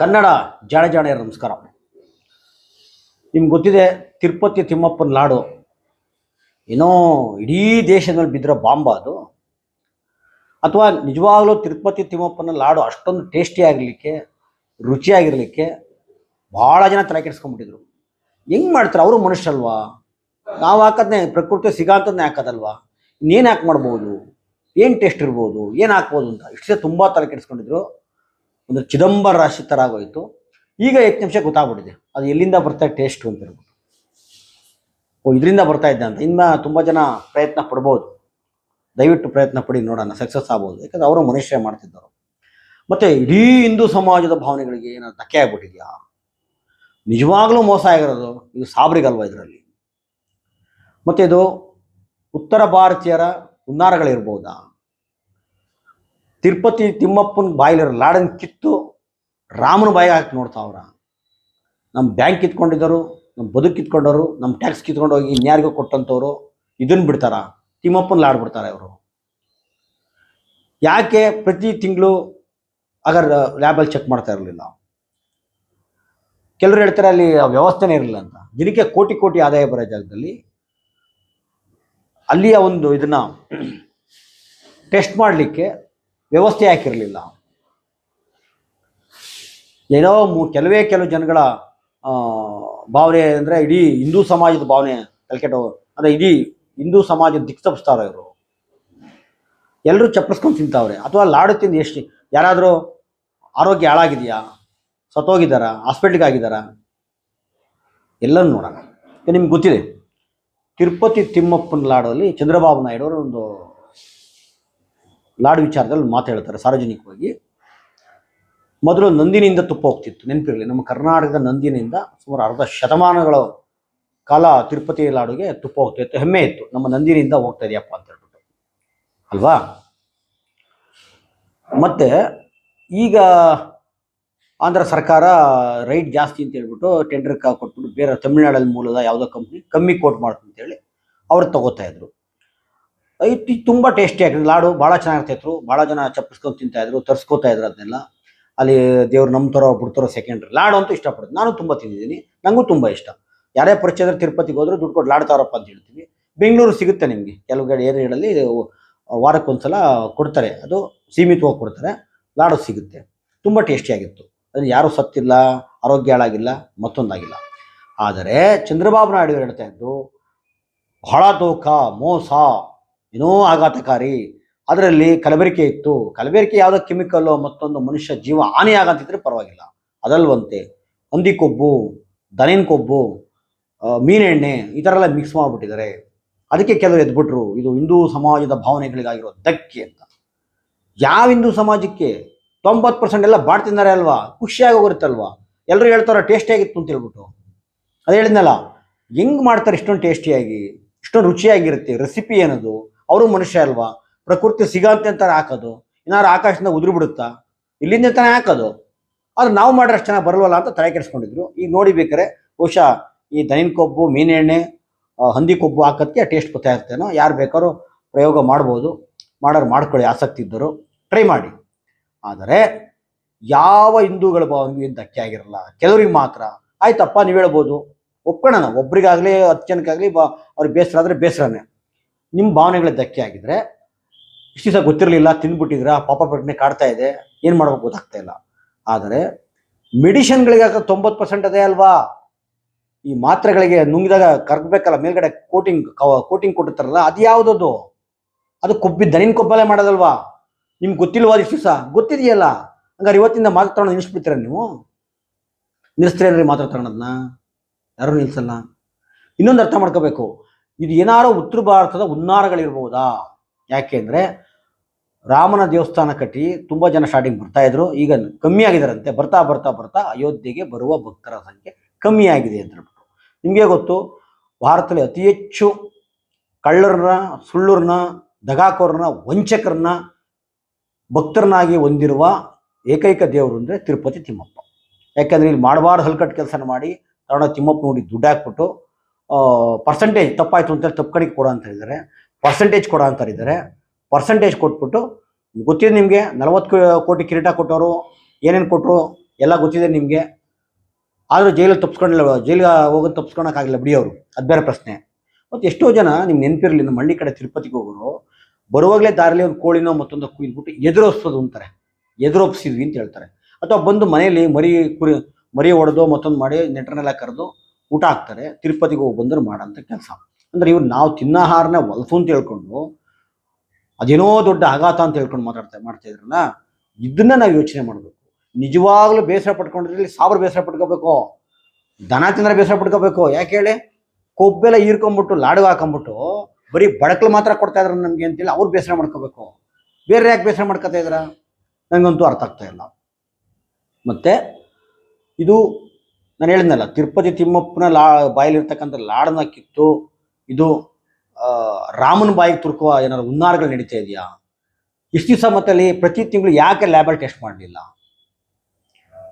ಕನ್ನಡ ಜಾಣ ಜಾಣೆಯರ ನಮಸ್ಕಾರ. ನಿಮ್ಗೆ ಗೊತ್ತಿದೆ, ತಿರುಪತಿ ತಿಮ್ಮಪ್ಪನ ಲಾಡು ಏನೋ ಇಡೀ ದೇಶದಲ್ಲಿ ಬಿದ್ದಿರೋ ಬಾಂಬ ಅದು. ಅಥವಾ ನಿಜವಾಗ್ಲೂ ತಿರುಪತಿ ತಿಮ್ಮಪ್ಪನ ಲಾಡು ಅಷ್ಟೊಂದು ಟೇಸ್ಟಿ ಆಗಿರಲಿಕ್ಕೆ, ರುಚಿಯಾಗಿರಲಿಕ್ಕೆ ಭಾಳ ಜನ ತಲೆ ಕೆಡಿಸ್ಕೊಂಡ್ಬಿಟ್ಟಿದ್ರು. ಹೆಂಗೆ ಮಾಡ್ತಾರೆ? ಅವರು ಮನುಷ್ಯಲ್ವಾ ನಾವು ಹಾಕೋದನ್ನೇ ಪ್ರಕೃತಿ ಸಿಗಾಂತದನ್ನೇ ಹಾಕೋದಲ್ವಾ? ಇನ್ನೇನು ಹಾಕಿ ಮಾಡ್ಬೋದು? ಏನು ಟೇಸ್ಟ್ ಇರ್ಬೋದು? ಏನು ಹಾಕ್ಬೋದು ಅಂತ ಇಷ್ಟೇ ತುಂಬ ತಲೆ ಕೆಡಿಸ್ಕೊಂಡಿದ್ರು. ಒಂದು ಚಿದಂಬರ ರಾಶಿ ಥರ ಆಗೋಯ್ತು. ಈಗ ಎಷ್ಟು ನಿಮಿಷ ಗೊತ್ತಾಗ್ಬಿಟ್ಟಿದೆ. ಅದು ಎಲ್ಲಿಂದ ಬರ್ತಾ ಟೇಸ್ಟು ಅಂತ ಹೇಳ್ಬಿಟ್ಟು. ಓ, ಇದರಿಂದ ಬರ್ತಾ ಇದ್ದೆ ಅಂತ. ಇನ್ನು ತುಂಬ ಜನ ಪ್ರಯತ್ನ ಪಡ್ಬೋದು. ದಯವಿಟ್ಟು ಪ್ರಯತ್ನ ಪಡಿ, ನೋಡೋಣ ಸಕ್ಸಸ್ ಆಗ್ಬೋದು. ಯಾಕಂದ್ರೆ ಅವರು ಮನುಷ್ಯ ಮಾಡ್ತಿದ್ದರು ಮತ್ತು ಇಡೀ ಹಿಂದೂ ಸಮಾಜದ ಭಾವನೆಗಳಿಗೆ ಏನಾದ್ರು ಧಕ್ಕೆ ಆಗ್ಬಿಟ್ಟಿದೆಯಾ? ನಿಜವಾಗ್ಲೂ ಮೋಸ ಆಗಿರೋದು ಇದು ಸಾಬ್ರಿಗಲ್ವ ಇದರಲ್ಲಿ? ಮತ್ತು ಇದು ಉತ್ತರ ಭಾರತೀಯರ ಹುನ್ನಾರಗಳಿರ್ಬೋದಾ? ತಿರುಪತಿ ತಿಮ್ಮಪ್ಪನ ಬಾಯ್ಲರ್ ಲಾಡನ್ ಕಿತ್ತು ರಾಮನ ಬಾಯಿ ಹಾಕಿ ನೋಡ್ತಾವ್ರ ನಮ್ಮ ಬ್ಯಾಂಕ್ ಕಿತ್ಕೊಂಡಿದ್ದರು ನಮ್ಮ ಬದುಕು ಕಿತ್ಕೊಂಡವರು ನಮ್ಮ ಟ್ಯಾಕ್ಸ್ ಕಿತ್ಕೊಂಡು ಹೋಗಿ ಇನ್ಯಾರಿಗೋ ಕೊಟ್ಟಂಥವ್ರು ಇದನ್ನು ಬಿಡ್ತಾರ. ತಿಮ್ಮಪ್ಪನ ಲಾಡ್ ಬಿಡ್ತಾರೆ ಅವರು. ಯಾಕೆ ಪ್ರತಿ ತಿಂಗಳು ಅಗರ್ ಲ್ಯಾಬಲ್ಲಿ ಚೆಕ್ ಮಾಡ್ತಾ ಇರಲಿಲ್ಲ? ಕೆಲವರು ಹೇಳ್ತಾರೆ ಅಲ್ಲಿ ವ್ಯವಸ್ಥೆನೇ ಇರಲಿಲ್ಲ ಅಂತ. ದಿನಕ್ಕೆ ಕೋಟಿ ಕೋಟಿ ಆದಾಯ ಬರೋ ಜಾಗದಲ್ಲಿ ಅಲ್ಲಿಯ ಒಂದು ಇದನ್ನ ಟೆಸ್ಟ್ ಮಾಡಲಿಕ್ಕೆ ವ್ಯವಸ್ಥೆ ಹಾಕಿರಲಿಲ್ಲ. ಏನೋ ಕೆಲವೇ ಕೆಲವು ಜನಗಳ ಭಾವನೆ ಅಂದರೆ ಇಡೀ ಹಿಂದೂ ಸಮಾಜದ ಭಾವನೆ ತಲೆಕೆಟ್ಟು ಅಂದರೆ ಇಡೀ ಹಿಂದೂ ಸಮಾಜದ ದಿಕ್ ತಪ್ಪಿಸ್ತಾರ ಇವರು. ಎಲ್ಲರೂ ಚಪ್ಪರಿಸ್ಕೊಂಡು ತಿಂತಾವ್ರೆ. ಅಥವಾ ಲಾಡು ತಿಂದು ಎಷ್ಟು, ಯಾರಾದರೂ ಆರೋಗ್ಯ ಹಾಳಾಗಿದೆಯಾ, ಸತ್ತೋಗಿದ್ದಾರ, ಹಾಸ್ಪಿಟ್ಲಿಗೆ ಆಗಿದ್ದಾರ, ಎಲ್ಲನೂ ನೋಡೋಣ. ನಿಮ್ಗೆ ಗೊತ್ತಿದೆ, ತಿರುಪತಿ ತಿಮ್ಮಪ್ಪನ ಲಾಡಲ್ಲಿ ಚಂದ್ರಬಾಬು ನಾಯ್ಡು ಅವರು ಒಂದು ಲಾಡು ವಿಚಾರದಲ್ಲಿ ಮಾತು ಹೇಳ್ತಾರೆ ಸಾರ್ವಜನಿಕವಾಗಿ. ಮೊದಲು ನಂದಿನಿಂದ ತುಪ್ಪ ಹೋಗ್ತಿತ್ತು, ನೆನಪಿರಲಿ. ನಮ್ಮ ಕರ್ನಾಟಕದ ನಂದಿನಿಂದ ಸುಮಾರು ಅರ್ಧ ಶತಮಾನಗಳ ಕಾಲ ತಿರುಪತಿ ಲಾಡುಗೆ ತುಪ್ಪ ಹೋಗ್ತಿತ್ತು ಹೆಮ್ಮೆ ಇತ್ತು. ನಮ್ಮ ನಂದಿನಿಂದ ಹೋಗ್ತಾ ಇದೆಯಪ್ಪ ಅಂತ ಹೇಳ್ಬಿಟ್ಟು. ಅಲ್ವಾ? ಮತ್ತೆ ಈಗ ಆಂಧ್ರ ಸರ್ಕಾರ ರೈಟ್ ಜಾಸ್ತಿ ಅಂತ ಹೇಳ್ಬಿಟ್ಟು ಟೆಂಡರ್ ಕೊಟ್ಬಿಟ್ಟು ಬೇರೆ ತಮಿಳ್ನಾಡಲ್ಲಿ ಮೂಲದ ಯಾವುದೋ ಕಂಪ್ನಿ ಕಮ್ಮಿ ಕೋಟ್ ಮಾಡ್ತು ಅಂತೇಳಿ ಅವ್ರು ತಗೋತಾ ಇದ್ರು. ಇದು ತುಂಬ ಟೇಸ್ಟಿ ಆಗಿದೆ. ಲಾಡು ಭಾಳ ಚೆನ್ನಾಗಿರ್ತಿತ್ತು ಭಾಳ ಜನ ಚಪ್ಪಿಸ್ಕೊಂಡು ತಿಂತಾ ಇದ್ರು ತರ್ಸ್ಕೊತಾ ಇದ್ರು ಅದನ್ನೆಲ್ಲ ಅಲ್ಲಿ ದೇವ್ರು ನಂಬ್ತಾರೋ ಬಿಡ್ತಾರೋ ಸೆಕೆಂಡ್ರಿ ಲಾಡು ಅಂತೂ ಇಷ್ಟಪಡ್ತೀನಿ ನಾನು ತುಂಬ ತಿಂದಿದ್ದೀನಿ. ನನಗೂ ತುಂಬ ಇಷ್ಟ. ಯಾರೇ ಪರಿಚಯ ಇದ್ರೆ ತಿರುಪತಿಗೆ ಹೋದ್ರೆ ದುಡ್ಡು ಕೊಟ್ಟು ಲಾಡು ತಾರಪ್ಪ ಅಂತ ಹೇಳ್ತೀವಿ. ಬೆಂಗಳೂರು ಸಿಗುತ್ತೆ ನಿಮಗೆ. ಕೆಲವು ಕಡೆ ಏರಿಯಾಗಳಲ್ಲಿ ವಾರಕ್ಕೊಂದ್ಸಲ ಕೊಡ್ತಾರೆ. ಅದು ಸೀಮಿತವಾಗಿ ಕೊಡ್ತಾರೆ. ಲಾಡು ಸಿಗುತ್ತೆ. ತುಂಬ ಟೇಸ್ಟಿಯಾಗಿತ್ತು ಅದನ್ನು ಯಾರೂ ಸತ್ತಿಲ್ಲ, ಆರೋಗ್ಯ ಹಾಳಾಗಿಲ್ಲ, ಮತ್ತೊಂದಾಗಿಲ್ಲ. ಆದರೆ ಚಂದ್ರಬಾಬು ನಾಯ್ಡು ಹೇಳ್ತಾ ಇದ್ದು ಬಹಳ ದೋಖ ಮೋಸ ಏನೋ ಆಘಾತಕಾರಿ. ಅದರಲ್ಲಿ ಕಲಬೆರಕೆ ಇತ್ತು. ಕಲಬೆರಕೆ ಯಾವುದೋ ಕೆಮಿಕಲ್ಲು ಮತ್ತೊಂದು ಮನುಷ್ಯ ಜೀವ ಹಾನಿ ಆಗಂತಿದ್ರೆ ಪರವಾಗಿಲ್ಲ. ಅದಲ್ವಂತೆ ಹಂದಿ ಕೊಬ್ಬು, ದನಿನ ಕೊಬ್ಬು ಮೀನೆಣ್ಣೆ ಈ ಥರ ಎಲ್ಲ ಮಿಕ್ಸ್ ಮಾಡಿಬಿಟ್ಟಿದ್ದಾರೆ. ಅದಕ್ಕೆ ಕೆಲವರು ಎದ್ಬಿಟ್ರು. ಇದು ಹಿಂದೂ ಸಮಾಜದ ಭಾವನೆಗಳಿಗಾಗಿರೋ ಧಕ್ಕೆ ಅಂತ. ಯಾವ ಹಿಂದೂ ಸಮಾಜಕ್ಕೆ ತೊಂಬತ್ತು ಪರ್ಸೆಂಟ್ ಎಲ್ಲ ಬಾಡ್ ಅಲ್ವಾ? ಖುಷಿಯಾಗಿ ಹೋಗಿರುತ್ತಲ್ವಾ? ಎಲ್ಲರೂ ಹೇಳ್ತಾರೆ ಟೇಸ್ಟಿಯಾಗಿತ್ತು ಅಂತ ಹೇಳ್ಬಿಟ್ಟು. ಅದು ಹೇಳಿದ್ನಲ್ಲ, ಹೆಂಗ್ ಮಾಡ್ತಾರೆ ಇಷ್ಟೊಂದು ಟೇಸ್ಟಿಯಾಗಿ, ಇಷ್ಟೊಂದು ರುಚಿಯಾಗಿರುತ್ತೆ ರೆಸಿಪಿ ಏನದು? ಅವರು ಮನುಷ್ಯ ಅಲ್ವಾ? ಪ್ರಕೃತಿ ಸಿಗಂತೆ ಅಂತಾರೆ ಹಾಕೋದು. ಏನಾದ್ರು ಆಕಾಶದಿಂದ ಉದುರು ಬಿಡುತ್ತಾ ಇಲ್ಲಿಂದ ತಾನೇ ಹಾಕೋದು. ಆದ್ರೆ ನಾವು ಮಾಡ್ರೆ ಅಷ್ಟು ಚೆನ್ನಾಗಿ ಬರಲ್ವಲ್ಲ ಅಂತ ತಲೆ ಕೆಡಿಸ್ಕೊಂಡಿದ್ರು. ಈಗ ನೋಡಿ ಬೇಕಾರೆ ಬಹುಶಃ ಈ ದನಿನ ಕೊಬ್ಬು, ಮೀನೆಣ್ಣೆ ಹಂದಿ ಕೊಬ್ಬು ಹಾಕೋದಕ್ಕೆ ಟೇಸ್ಟ್ ಗೊತ್ತಾಗ್ತೇನೋ ಯಾರು ಬೇಕಾದ್ರೂ ಪ್ರಯೋಗ ಮಾಡ್ಬೋದು. ಮಾಡೋರು ಮಾಡ್ಕೊಳ್ಳಿ ಆಸಕ್ತಿ ಇದ್ದರು ಟ್ರೈ ಮಾಡಿ. ಆದರೆ ಯಾವ ಹಿಂದೂಗಳ ಭಾವನೆಗೆ ಧಕ್ಕೆ ಆಗಿರಲ್ಲ. ಕೆಲವ್ರಿಗೆ ಮಾತ್ರ. ಆಯ್ತಪ್ಪ, ನೀವು ಹೇಳ್ಬೋದು. ಒಪ್ಕೊಳ್ಳೋಣ ಒಬ್ರಿಗಾಗಲಿ, ಹತ್ತು ಜನಕ್ಕಾಗಲಿ ಬಾ ಅವ್ರಿಗೆ ಬೇಸರ ಆದರೆ ಬೇಸರನೇ. ನಿಮ್ಮ ಭಾವನೆಗಳ ಧಕ್ಕೆ ಆಗಿದ್ರೆ, ಇಷ್ಟು ದಿವಸ ಗೊತ್ತಿರಲಿಲ್ಲ ತಿಂದ್ಬಿಟ್ಟಿದ್ರ ಪಾಪ ಪ್ರಜ್ಞೆ ಕಾಡ್ತಾ ಇದೆ, ಏನು ಮಾಡ್ಬೇಕು ಗೊತ್ತಾಗ್ತಾ ಇಲ್ಲ. ಆದರೆ, ಮೆಡಿಷನ್ಗಳಿಗೆ ತೊಂಬತ್ತು ಪರ್ಸೆಂಟ್ ಅದೇ ಅಲ್ವಾ? ಈ ಮಾತ್ರೆಗಳಿಗೆ ನುಂಗಿದಾಗ ಕರ್ಗಬೇಕಲ್ಲ, ಮೇಲ್ಗಡೆ ಕೋಟಿಂಗ್ ಕೋಟಿಂಗ್ ಕೊಟ್ಟಿರ್ತಾರಲ್ಲ, ಅದು ಯಾವುದದು? ಅದು ಕೊಬ್ಬಿ, ದನಿನ ಕೊಬ್ಬಲೆ ಮಾಡೋದಲ್ವಾ? ನಿಮ್ಗೆ ಗೊತ್ತಿಲ್ವಾ ಇಷ್ಟು ದಿವಸ? ಗೊತ್ತಿದೆಯಲ್ಲ? ಹಂಗಾರೆ ಇವತ್ತಿಂದ ಮಾತ್ರ ತಗೊಂಡು ನಿಲ್ಲಿಸ್ಬಿಡ್ತೀರ ನೀವು? ನಿಲ್ಲಿಸ್ತೀರೇನ್ರಿ ಮಾತ್ರ ತಗೊಳೋದನ್ನ ಯಾರೂ ನಿಲ್ಸಲ್ಲ? ಇನ್ನೊಂದು ಅರ್ಥ ಮಾಡ್ಕೋಬೇಕು. ಇದು ಏನಾರೋ ಉತ್ತರ ಭಾರತದ ಹುನ್ನಾರಗಳಿರ್ಬೋದಾ? ಯಾಕೆಂದರೆ ರಾಮನ ದೇವಸ್ಥಾನ ಕಟ್ಟಿ ತುಂಬ ಜನ ಸ್ಟಾರ್ಟಿಂಗ್ ಬರ್ತಾ ಇದ್ರು. ಈಗ ಕಮ್ಮಿ ಆಗಿದಾರಂತೆ. ಬರ್ತಾ ಬರ್ತಾ ಬರ್ತಾ ಅಯೋಧ್ಯೆಗೆ ಬರುವ ಭಕ್ತರ ಸಂಖ್ಯೆ ಕಮ್ಮಿ ಆಗಿದೆ ಅಂತ ಹೇಳ್ಬಿಟ್ಟು. ನಿಮಗೆ ಗೊತ್ತು, ಭಾರತದಲ್ಲಿ ಅತಿ ಹೆಚ್ಚು ಕಳ್ಳರನ್ನ, ಸುಳ್ಳರನ್ನ, ದಗಾಕೋರನ್ನ, ವಂಚಕರನ್ನ ಭಕ್ತರನ್ನಾಗಿ ಹೊಂದಿರುವ ಏಕೈಕ ದೇವರು ಅಂದರೆ ತಿರುಪತಿ ತಿಮ್ಮಪ್ಪ. ಯಾಕೆಂದರೆ ಇಲ್ಲಿ ಮಾಡಬಾರ್ದು ಹಲ್ಕಟ್ಟು ಕೆಲಸನ ಮಾಡಿ ತಗೊಂಡ ತಿಮ್ಮಪ್ಪ ನೋಡಿ ದುಡ್ಡು ಹಾಕ್ಬಿಟ್ಟು ಪರ್ಸೆಂಟೇಜ್ ತಪ್ಪಾಯ್ತು ಅಂತೇಳಿ ತಪ್ಪು ಕಡೆಗೆ ಕೊಡೋ ಅಂತ ಹೇಳಿದ್ದಾರೆ. ಪರ್ಸೆಂಟೇಜ್ ಕೊಡ ಅಂತ ಇದ್ದಾರೆ ಪರ್ಸೆಂಟೇಜ್ ಕೊಟ್ಬಿಟ್ಟು ಗೊತ್ತಿದೆ ನಿಮಗೆ, ನಲವತ್ತು ಕೋಟಿ ಕಿರೀಟ ಕೊಟ್ಟವರು, ಏನೇನು ಕೊಟ್ಟರು ಎಲ್ಲ ಗೊತ್ತಿದೆ ನಿಮಗೆ. ಆದರೂ ಜೈಲಲ್ಲಿ ತಪ್ಪಿಸ್ಕೊಂಡಿಲ್ಲ ಜೈಲಿಗೆ ಹೋಗೋದು ತಪ್ಪಿಸ್ಕೊಳಕ್ಕಾಗಿಲ್ಲ ಬಿಡಿ ಅವರು. ಅದು ಬೇರೆ ಪ್ರಶ್ನೆ. ಮತ್ತು ಎಷ್ಟೋ ಜನ ನಿಮ್ಗೆ ನೆನಪಿರಲಿ, ನಮ್ಮ ಹಳ್ಳಿ ಕಡೆ ತಿರುಪತಿಗೆ ಹೋಗೋರು, ಬರುವಾಗಲೇ ದಾರಿಲಿ ಒಂದು ಕೋಳಿನೋ ಮತ್ತೊಂದು ಕುಯ್ದ್ಬಿಟ್ಟು ಎದುರೊಪ್ಸೋದು ಅಂತಾರೆ. ಎದುರೋಪಿಸಿದ್ವಿ ಅಂತ ಹೇಳ್ತಾರೆ. ಅಥವಾ ಬಂದು ಮನೆಯಲ್ಲಿ ಮರಿ ಕುರಿ, ಮರಿ ಹೊಡೆದು ಮತ್ತೊಂದು ಮಾಡಿ ನೆಂಟರನ್ನೆಲ್ಲ ಕರೆದು ಊಟ ಹಾಕ್ತಾರೆ, ತಿರುಪತಿಗೆ ಹೋಗಿ ಬಂದ್ರೆ ಮಾಡೋಂಥ ಕೆಲಸ. ಅಂದರೆ ಇವ್ರು ನಾವು ತಿನ್ನಾಹಾರನ ಹೊಲ್ಸು ಅಂತ ಹೇಳ್ಕೊಂಡು, ಅದೇನೋ ದೊಡ್ಡ ಆಘಾತ ಅಂತ ಹೇಳ್ಕೊಂಡು ಮಾತಾಡ್ತಾ, ಮಾಡ್ತಾ ಇದ್ರಲ್ಲ ಇದನ್ನ ನಾವು ಯೋಚನೆ ಮಾಡಬೇಕು. ನಿಜವಾಗ್ಲೂ ಬೇಸರ ಪಟ್ಕೊಂಡಿದ್ರಲ್ಲಿ ಸಾವಿರ ಬೇಸರ ಪಟ್ಕೋಬೇಕು. ದನ ತಿಂದ್ರೆ ಬೇಸರ ಪಟ್ಕೋಬೇಕು. ಯಾಕೆ ಹೇಳಿ? ಕೊಬ್ಬೆಲ್ಲ ಹೀರ್ಕೊಂಬಿಟ್ಟು ಲಾಡು ಹಾಕೊಂಬಿಟ್ಟು, ಬರೀ ಬಡಕಲು ಮಾತ್ರ ಕೊಡ್ತಾ ಇದ್ರು ನಮಗೆ ಅಂತೇಳಿ ಅವ್ರು ಬೇಸರ ಮಾಡ್ಕೋಬೇಕು. ಬೇರೆ ಯಾಕೆ ಬೇಸರ ಮಾಡ್ಕೋತಾ ಇದ್ರ ನನಗಂತೂ ಅರ್ಥ ಆಗ್ತಾ ಇಲ್ಲ. ಮತ್ತೆ, ಇದು ನಾನು ಹೇಳಿದ್ನಲ್ಲ, ತಿರುಪತಿ ತಿಮ್ಮಪ್ಪನ ಲಾ, ಬಾಯಲ್ಲಿರ್ತಕ್ಕಂಥ ಲಾಡನ ಕಿತ್ತು, ಇದು ರಾಮನ ಬಾಯಿಗೆ ತುರ್ಕುವ ಏನಾದ್ರು ಹುನ್ನಾರಗಳು ನಡೀತಾ ಇದೆಯಾ? ಇಷ್ಟು ದಿವಸ ಮತ್ತಲ್ಲಿ ಪ್ರತಿ ತಿಂಗಳು ಯಾಕೆ ಲ್ಯಾಬಲ್ ಟೆಸ್ಟ್ ಮಾಡಲಿಲ್ಲ?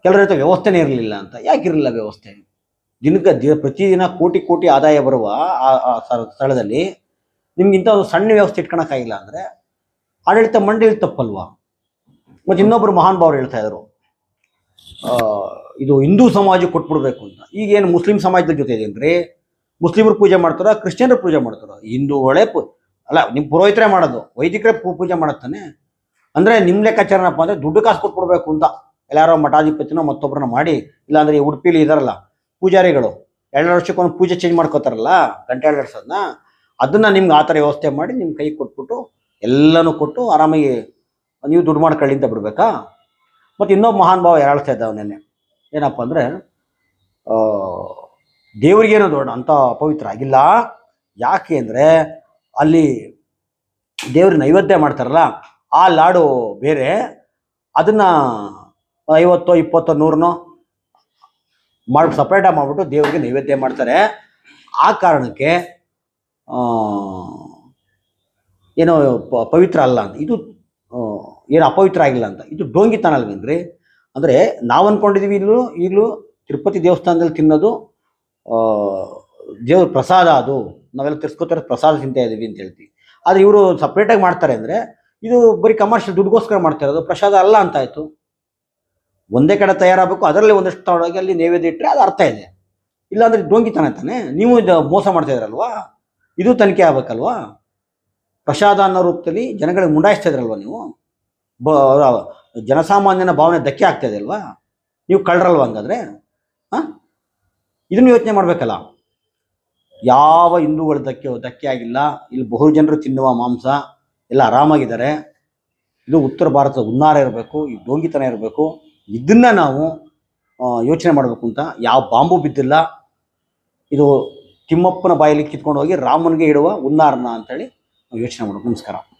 ಕೆಲವರ ಹತ್ರ ವ್ಯವಸ್ಥೆನೇ ಇರಲಿಲ್ಲ ಅಂತ. ಯಾಕೆ ಇರಲಿಲ್ಲ ವ್ಯವಸ್ಥೆ? ದಿನಕ್ಕೆ ದಿನ ಪ್ರತಿದಿನ ಕೋಟಿ ಕೋಟಿ ಆದಾಯ ಬರುವ ಆ ಆ ಸ್ಥಳ- ಸ್ಥಳದಲ್ಲಿ ನಿಮ್ಗೆ ಒಂದು ಸಣ್ಣ ವ್ಯವಸ್ಥೆ ಇಟ್ಕೊಳಕ್ಕಾಗಿಲ್ಲ ಅಂದರೆ ಆಡಳಿತ ಮಂಡಳಿ ತಪ್ಪಲ್ವಾ? ಮತ್ತು ಇನ್ನೊಬ್ಬರು ಮಹಾನ್ ಭಾವರು ಹೇಳ್ತಾ ಇದ್ರು. ಇದು ಹಿಂದೂ ಸಮಾಜಕ್ಕೆ ಕೊಟ್ಬಿಡ್ಬೇಕು ಅಂತ. ಈಗೇನು ಮುಸ್ಲಿಂ ಸಮಾಜದ ಜೊತೆ ಇದೇನ್ರಿ ಮುಸ್ಲಿಮರು ಪೂಜೆ ಮಾಡ್ತಾರ, ಕ್ರಿಶ್ಚಿಯನ್ರು ಪೂಜೆ ಮಾಡ್ತಾರ? ಹಿಂದೂಗಳೇ ಪೂ, ಅಲ್ಲ ನಿಮ್ಮ ಪುರೋಹಿತರೇ ಮಾಡೋದು, ವೈದಿಕರೇ ಪೂಜೆ ಮಾಡತ್ತಾನೆ ಅಂದರೆ ನಿಮ್ಮ ಲೆಕ್ಕಾಚಾರನಪ್ಪ ಅಂದರೆ ದುಡ್ಡು ಕಾಸು ಕೊಟ್ಬಿಡ್ಬೇಕು ಅಂತ. ಎಲ್ಲಾರೋ ಮಠಾಧಿಪತಿನೋ ಮತ್ತೊಬ್ಬರನ್ನ ಮಾಡಿ, ಇಲ್ಲಾಂದ್ರೆ ಈ ಉಡುಪಿಲಿ ಇದಾರಲ್ಲ, ಪೂಜಾರಿಗಳು, ಎರಡು ವರ್ಷಕ್ಕೊಂದು ಪೂಜೆ ಚೇಂಜ್ ಮಾಡ್ಕೋತಾರಲ್ಲ ಗಂಟೆ ಎರಡ್ಸೋದನ್ನ ಅದನ್ನ ನಿಮ್ಗೆ ಆ ಥರ ವ್ಯವಸ್ಥೆ ಮಾಡಿ ನಿಮ್ಮ ಕೈ ಕೊಟ್ಬಿಟ್ಟು ಎಲ್ಲನೂ ಕೊಟ್ಟು ಆರಾಮಾಗಿ ನೀವು ದುಡ್ಡು ಮಾಡ್ಕೊಳ್ಳಿ ಅಂತ ಬಿಡ್ಬೇಕಾ? ಮತ್ತು ಇನ್ನೊಬ್ಬ ಮಹಾನ್ ಭಾವ ಹೇಳ್ತಾ ಇದ್ದ ಅವನೇನೆ ಏನಪ್ಪ ಅಂದರೆ ದೇವರಿಗೇನು ದೊಡ್ಡ ಅಂಥ ಅಪವಿತ್ರ ಆಗಿಲ್ಲ ಯಾಕೆ ಅಂದರೆ, ಅಲ್ಲಿ ದೇವ್ರಿಗೆ ನೈವೇದ್ಯ ಮಾಡ್ತಾರಲ್ಲ, ಆ ಲಾಡು ಬೇರೆ, ಅದನ್ನ ಐವತ್ತೋ ಇಪ್ಪತ್ತೋ ನೂರನೋ ಮಾಡಿ ಸಪ್ರೇಟಾಗಿ ಮಾಡಿಬಿಟ್ಟು ದೇವರಿಗೆ ನೈವೇದ್ಯ ಮಾಡ್ತಾರೆ. ಆ ಕಾರಣಕ್ಕೆ ಏನೋ ಪವಿತ್ರ ಅಲ್ಲ ಅಂತ. ಇದು ಏನು ಅಪವಿತ್ರ ಆಗಿಲ್ಲ ಅಂತ. ಇದು ಡೋಂಗಿತನ ಅಲ್ವೇನ್ರಿ ಅಂದರೆ ನಾವು ಅಂದ್ಕೊಂಡಿದ್ದೀವಿ ಇಲ್ಲೂ, ಈಗಲೂ ತಿರುಪತಿ ದೇವಸ್ಥಾನದಲ್ಲಿ ತಿನ್ನೋದು ದೇವ್ರ ಪ್ರಸಾದ ಅದು. ನಾವೆಲ್ಲ ತಿರ್ಸ್ಕೊತಾರೆ ಪ್ರಸಾದ ತಿಂತಾ ಇದ್ದೀವಿ ಅಂತ ಹೇಳ್ತೀವಿ. ಆದರೆ ಇವರು ಸಪ್ರೇಟಾಗಿ ಮಾಡ್ತಾರೆ ಅಂದರೆ ಇದು ಬರೀ ಕಮರ್ಷಿಯಲ್ ದುಡ್ಡುಗೋಸ್ಕರ ಮಾಡ್ತಾ ಇರೋದು ಪ್ರಸಾದ ಅಲ್ಲ ಅಂತ ಆಯಿತು. ಒಂದೇ ಕಡೆ ತಯಾರಾಗಬೇಕು, ಅದರಲ್ಲಿ ಒಂದಷ್ಟು ತಗೊಂಡೋಗಿ ಅಲ್ಲಿ ನೈವೇದ್ಯ ಇಟ್ಟರೆ ಅದು ಅರ್ಥ ಇದೆ. ಇಲ್ಲಾಂದ್ರೆ ಡೋಂಗಿತನ ತಾನೆ? ನೀವು ಇದು ಮೋಸ ಮಾಡ್ತಾ ಇದ್ರಲ್ವಾ? ಇದು ತನಿಖೆ ಆಗ್ಬೇಕಲ್ವಾ? ಪ್ರಸಾದ ಅನ್ನೋ ರೂಪದಲ್ಲಿ ಜನಗಳಿಗೆ ಮುಂಡಾಯಿಸ್ತಾ ಇದ್ರಲ್ವಾ ನೀವು? ಬ ಜನಸಾಮಾನ್ಯನ ಭಾವನೆ ಧಕ್ಕೆ ಆಗ್ತಾ ಇದೆ ಅಲ್ವಾ? ನೀವು ಕಳ್ರಲ್ವಾ ಹಂಗಾದ್ರೆ? ಹಾಂ? ಇದನ್ನು ಯೋಚನೆ ಮಾಡಬೇಕಲ್ಲ. ಯಾವ ಹಿಂದೂಗಳು ಧಕ್ಕೆ ಧಕ್ಕೆ ಆಗಿಲ್ಲ, ಇಲ್ಲಿ ಬಹು ಜನರು ತಿನ್ನುವ ಮಾಂಸ, ಎಲ್ಲ ಆರಾಮಾಗಿದ್ದಾರೆ. ಇದು ಉತ್ತರ ಭಾರತದ ಉನ್ನಾರ ಇರಬೇಕು, ಈ ಡೋಂಗಿತನ ಇರಬೇಕು. ಇದನ್ನ ನಾವು ಯೋಚನೆ ಮಾಡಬೇಕು ಅಂತ. ಯಾವ ಬಾಂಬು ಬಿದ್ದಿಲ್ಲ. ಇದು ತಿಮ್ಮಪ್ಪನ ಬಾಯಲ್ಲಿ ಕಿತ್ಕೊಂಡು ಹೋಗಿ ರಾಮನಿಗೆ ಇಡುವ ಉನ್ನಾರನ ಅಂತೇಳಿ ಯೋಚನೆ ಮಾಡಬೇಕು. ನಮಸ್ಕಾರ.